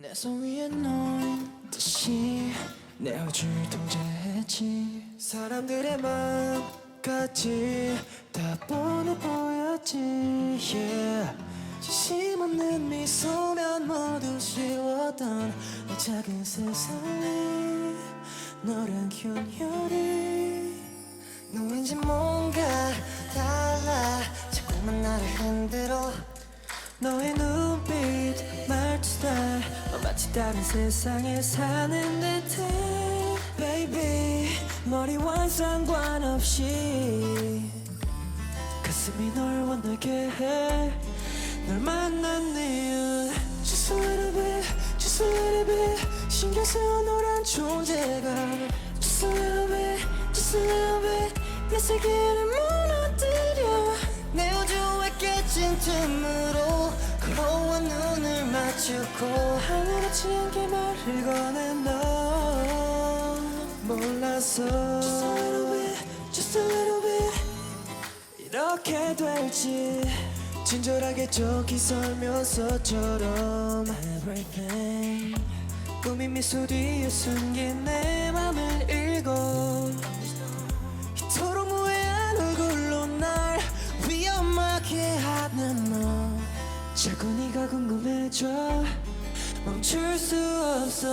내손 위에 놓인 듯이 내 호줄 통제했지. 사람들의 마음까지 다 뻔해 보였지. Yeah. 진심 없는 미소면 모두 지웠던 이 작은 세상에 너란 균열이 너 왠지 뭔가 달라 자꾸만 나를 흔들어. 너의 어, 다른 세상에 사는 듯해 Baby. 머리와 상관없이. 가슴이 널 원하게 해널 만난 이유. Just a little bit, just a little bit. 신경 쓰여 너란 존재가. Just a little bit, just a little bit. 내 세계를 무너뜨려. 내 우주에 깨진 틈으로. 걸어와 눈을 맞추고 않게 말을 거는 너. 몰랐어 Just a little bit, just a little bit. 이렇게 될지. 친절하게 저기 설명서처럼. Everything. 꾸민 미소 뒤에 숨긴 내 맘을 읽어. 이토록 무해한 얼굴로 날 위험하게 하는 너. 자꾸 네가 궁금해져 멈출 수 없어.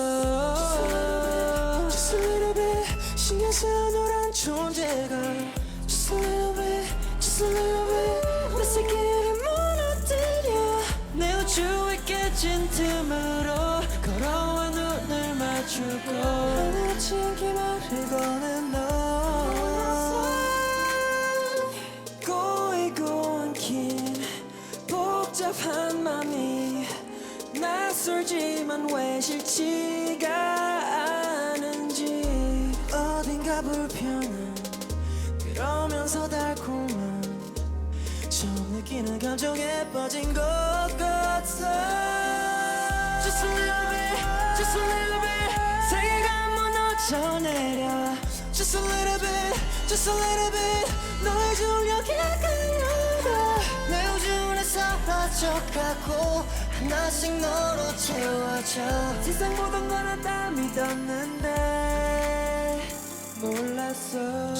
Just a little bit. 신경 쓰여 너란 존재가. Just a little bit. Just a little bit. 내 세계를 무너뜨려. 내 우주에 깨진 틈으로 걸어와 눈을 맞추고. 하늘같이 않게 말을 거는 낯설지만 왜 싫지가 않은지. 어딘가 불편한 그러면서 달콤한 처음 느끼는 감정에 빠진 것 같아. Just a little bit, just a little bit. 세계가 무너져 내려. Just a little bit, just a little bit. 너의 중력에 우주는 사라져가고 하나씩 너로 채워져. 세상 모든 거는 다 믿었는데 몰랐어